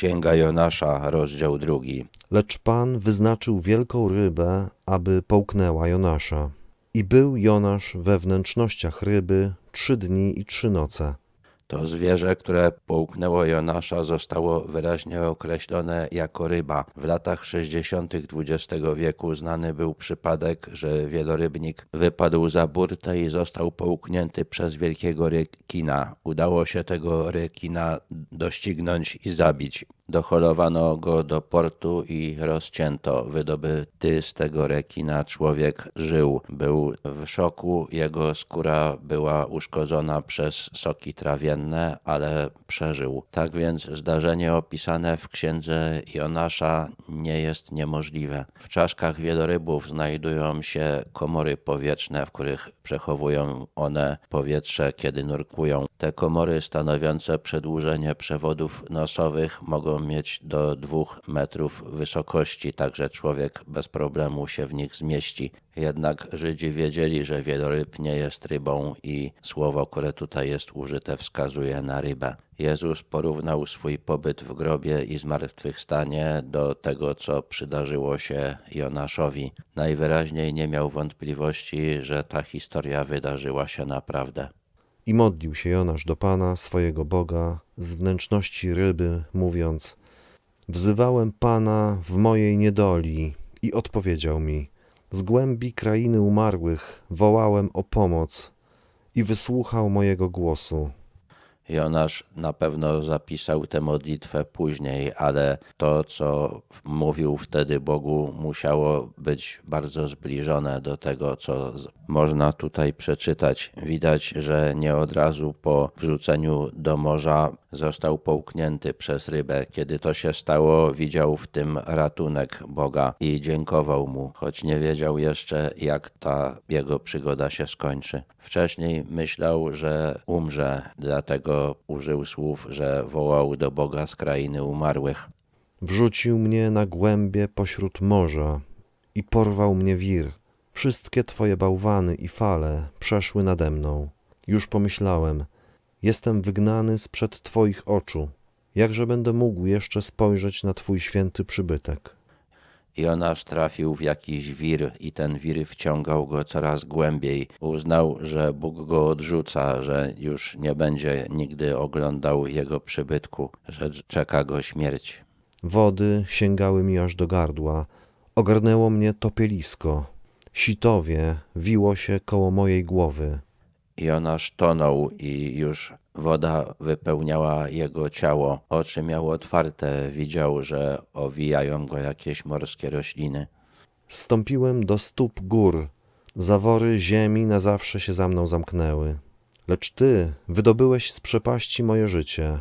Księga Jonasza, rozdział drugi. Lecz Pan wyznaczył wielką rybę, aby połknęła Jonasza. I był Jonasz we wnętrznościach ryby trzy dni i trzy noce. To zwierzę, które połknęło Jonasza, zostało wyraźnie określone jako ryba. W latach 60. XX wieku znany był przypadek, że wielorybnik wypadł za burtę i został połknięty przez wielkiego rekina. Udało się tego rekina doścignąć i zabić. Doholowano go do portu i rozcięto. Wydobyty z tego rekina człowiek żył. Był w szoku, jego skóra była uszkodzona przez soki trawienne, ale przeżył. Tak więc zdarzenie opisane w księdze Jonasza nie jest niemożliwe. W czaszkach wielorybów znajdują się komory powietrzne, w których przechowują one powietrze, kiedy nurkują. Te komory stanowiące przedłużenie przewodów nosowych mogą mieć do dwóch metrów wysokości, także człowiek bez problemu się w nich zmieści. Jednak Żydzi wiedzieli, że wieloryb nie jest rybą i słowo, które tutaj jest użyte, wskazuje na rybę. Jezus porównał swój pobyt w grobie i zmartwychwstanie do tego, co przydarzyło się Jonaszowi. Najwyraźniej nie miał wątpliwości, że ta historia wydarzyła się naprawdę. I modlił się Jonasz do Pana, swojego Boga, z wnętrzności ryby, mówiąc: Wzywałem Pana w mojej niedoli i odpowiedział mi. Z głębi krainy umarłych wołałem o pomoc i wysłuchał mojego głosu. Jonasz na pewno zapisał tę modlitwę później, ale to, co mówił wtedy Bogu, musiało być bardzo zbliżone do tego, co można tutaj przeczytać. Widać, że nie od razu po wrzuceniu do morza został połknięty przez rybę. Kiedy to się stało, widział w tym ratunek Boga i dziękował mu, choć nie wiedział jeszcze, jak ta jego przygoda się skończy. Wcześniej myślał, że umrze, dlatego użył słów, że wołał do Boga z krainy umarłych. Wrzucił mnie na głębie pośród morza i porwał mnie wir. Wszystkie twoje bałwany i fale przeszły nade mną. Już pomyślałem, jestem wygnany sprzed twoich oczu. Jakże będę mógł jeszcze spojrzeć na twój święty przybytek? Jonasz trafił w jakiś wir i ten wir wciągał go coraz głębiej. Uznał, że Bóg go odrzuca, że już nie będzie nigdy oglądał jego przybytku, że czeka go śmierć. Wody sięgały mi aż do gardła. Ogarnęło mnie topielisko. Sitowie wiło się koło mojej głowy. Jonasz tonął i już woda wypełniała jego ciało. Oczy miał otwarte, widział, że owijają go jakieś morskie rośliny. Stąpiłem do stóp gór. Zawory ziemi na zawsze się za mną zamknęły. Lecz Ty wydobyłeś z przepaści moje życie.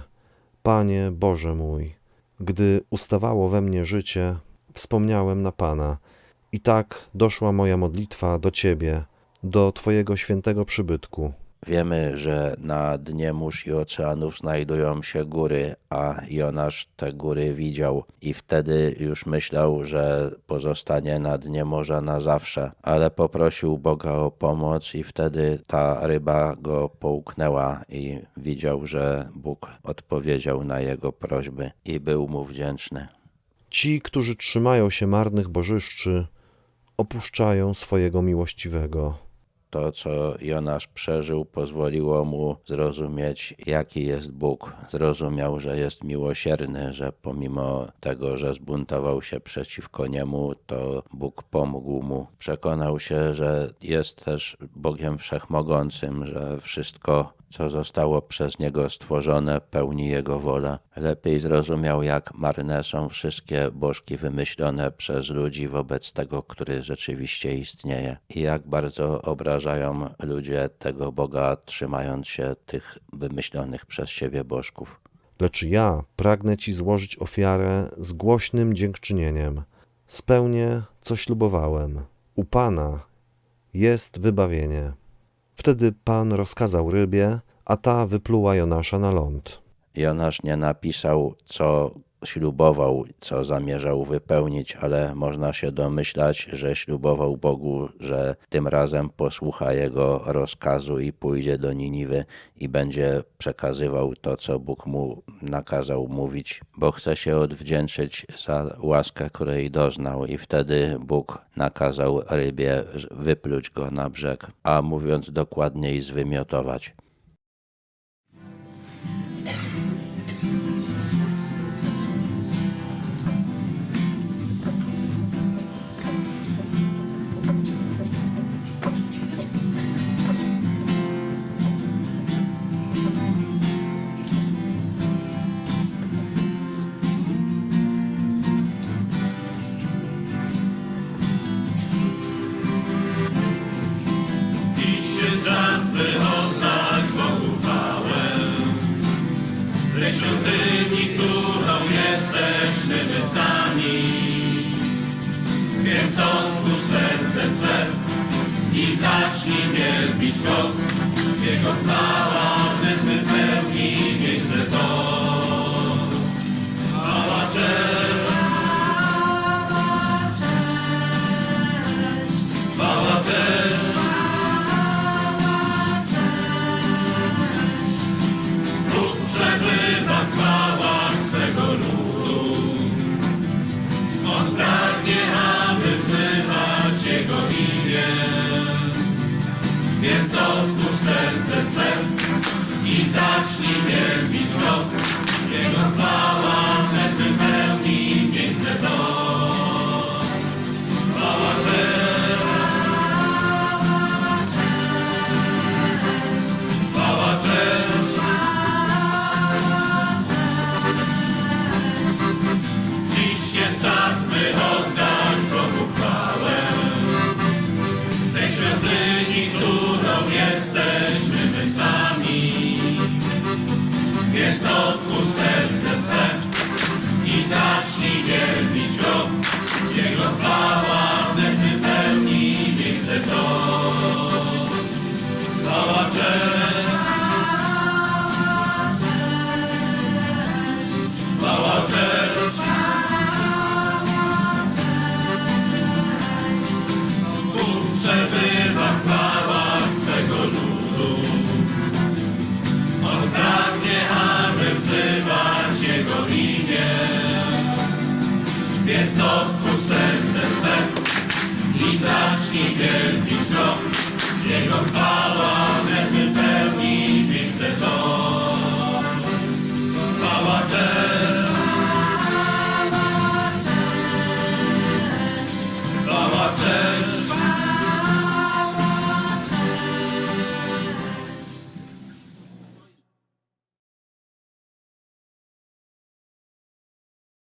Panie Boże mój, gdy ustawało we mnie życie, wspomniałem na Pana. I tak doszła moja modlitwa do Ciebie, do Twojego świętego przybytku. Wiemy, że na dnie mórz i oceanów znajdują się góry, a Jonasz te góry widział i wtedy już myślał, że pozostanie na dnie morza na zawsze, ale poprosił Boga o pomoc i wtedy ta ryba go połknęła i widział, że Bóg odpowiedział na jego prośby i był mu wdzięczny. Ci, którzy trzymają się marnych bożyszczy, opuszczają swojego miłościwego. To, co Jonasz przeżył, pozwoliło mu zrozumieć, jaki jest Bóg. Zrozumiał, że jest miłosierny, że pomimo tego, że zbuntował się przeciwko niemu, to Bóg pomógł mu. Przekonał się, że jest też Bogiem wszechmogącym, że wszystko, co zostało przez niego stworzone, pełni jego wolę. Lepiej zrozumiał, jak marne są wszystkie bożki wymyślone przez ludzi wobec tego, który rzeczywiście istnieje i jak bardzo obrażają ludzie tego Boga, trzymając się tych wymyślonych przez siebie bożków. Lecz ja pragnę Ci złożyć ofiarę z głośnym dziękczynieniem. Spełnię, co ślubowałem. U Pana jest wybawienie. Wtedy Pan rozkazał rybie, a ta wypluła Jonasza na ląd. Jonasz nie napisał, co ślubował, co zamierzał wypełnić, ale można się domyślać, że ślubował Bogu, że tym razem posłucha jego rozkazu i pójdzie do Niniwy i będzie przekazywał to, co Bóg mu nakazał mówić, bo chce się odwdzięczyć za łaskę, której doznał, i wtedy Bóg nakazał rybie wypluć go na brzeg, a mówiąc dokładniej, zwymiotować. Więc otwórz serce swe i zacznij wielbić Go. Jego chwała wnet zacznij wielbić i zacznij wielbić Więc otwórz serce swe i zacznij wielbić Go. Jego chwała